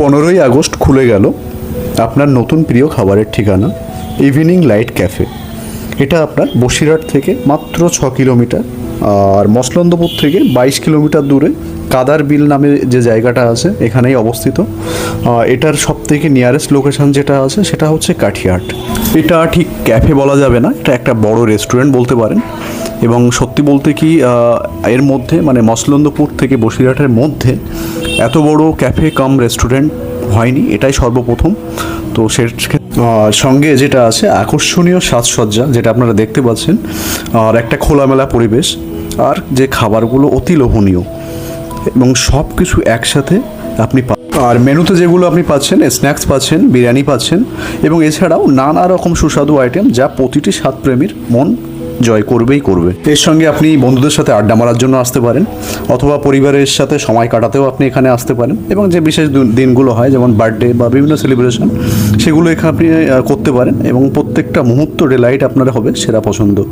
পনেরোই আগস্ট খুলে গেল আপনার নতুন প্রিয় খাবারের ঠিকানা ইভিনিং লাইট ক্যাফে এটা আপনার বসিরহাট থেকে মাত্র ছ কিলোমিটার আর মসলন্দপুর থেকে বাইশ কিলোমিটার দূরে কাদার বিল নামে যে জায়গাটা আছে, এখানেই অবস্থিত। এটার সব থেকে নিয়ারেস্ট লোকেশান যেটা আছে, সেটা হচ্ছে কাঠিয়াট এটা ঠিক ক্যাফে বলা যাবে না, এটা একটা বড় রেস্টুরেন্ট বলতে পারেন। এবং সত্যি বলতে কি এর মধ্যে মানে মসলন্দপুর থেকে বসিরহাটের মধ্যে এত বড় ক্যাফে কাম রেস্টুরেন্ট হয়নি, এটাই সর্বপ্রথম। তো সে সঙ্গে যেটা আছে, আকর্ষণীয় সাজসজ্জা, যেটা আপনারা দেখতে পাচ্ছেন, আর একটা খোলামেলা পরিবেশ, আর যে খাবারগুলো অতি লোভনীয়, এবং সব কিছু একসাথে আপনি আর মেনুতে যেগুলো আপনি পাচ্ছেন স্ন্যাক্স পাচ্ছেন, বিরিয়ানি পাচ্ছেন, এবং এছাড়াও নানা রকম সুস্বাদু আইটেম যা প্রতিটি স্বাদপ্রেমীর মন জয় করবেই করবে। এর সঙ্গে আপনি বন্ধুদের সাথে আড্ডা মারার জন্য আসতে পারেন, অথবা পরিবারের সাথে সময় কাটাতেও আপনি এখানে আসতে পারেন, এবং যে বিশেষ দিন- দিনগুলো হয়, যেমন বার্থডে বা বিভিন্ন সেলিব্রেশন সেগুলো এখানে আপনি করতে পারেন, এবং প্রত্যেকটা মুহূর্ত ডেলাইট আপনার হবে, সেরা পছন্দ।